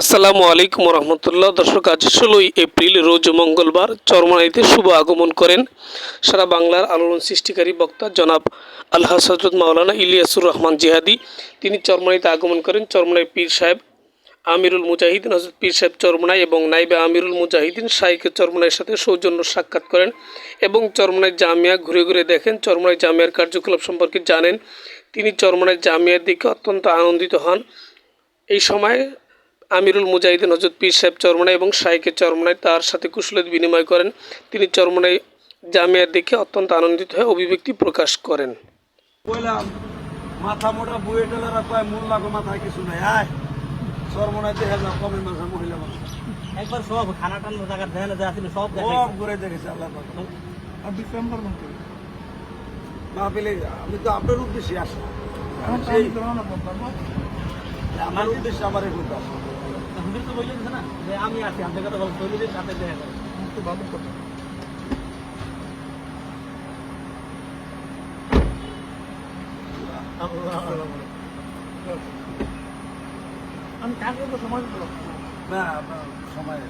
আসসালামু আলাইকুম রহমতুল্লাহ দর্শক, আজ ষোলোই এপ্রিল, রোজ মঙ্গলবার চরমনাইতে শুভ আগমন করেন সারা বাংলার আলোড়ন সৃষ্টিকারী বক্তা জনাব আল্লাহ হজরত মাওলানা ইলিয়াসুর রহমান জিহাদি। তিনি চরমনাইতে আগমন করেন, চরমনাই পীর সাহেব আমিরুল মুজাহিদিন, হজরত পীর সাহেব চরমনাই এবং নাইবে আমিরুল মুজাহিদিন শাইকে চরমনাইয়ের সাথে সৌজন্য সাক্ষাৎ করেন এবং চরমনাই জামিয়া ঘুরে ঘুরে দেখেন। চরমনাই জামিয়ার কার্যকলাপ সম্পর্কে জানেন। তিনি চরমনাই জামিয়ার দিকে অত্যন্ত আনন্দিত হন। এই সময় আমিরুল মুজাহিদিন হজরত পীর সাহেব চরমনাই এবং শাইকে চরমনাই তার সাথে কুশলত বিনিময় করেন। তিনি চরমনাই জামিয়ার দেখে অত্যন্ত আনন্দিত হয়ে অভিব্যক্তি প্রকাশ করেন। কইলাম মাথা মোটা বুয়ে টেলারা কয় কিছু নাই আয়। সর্বনায় দেখে যাও কমে মাথা মহিলা একবার সব খানা টানা সব দেখাই। সব ঘুরে দেখেছে আল্লাহ। মাহফিলে আমি তো আপনার উদ্দেশ্যে আসি সেই- আমার উদ্দেশ্যে আমার কথা না? যে আমি আছি আপনার কথা বলতে শরীরের সাথে দেখা করে আমি কাজ করব সময় না সময়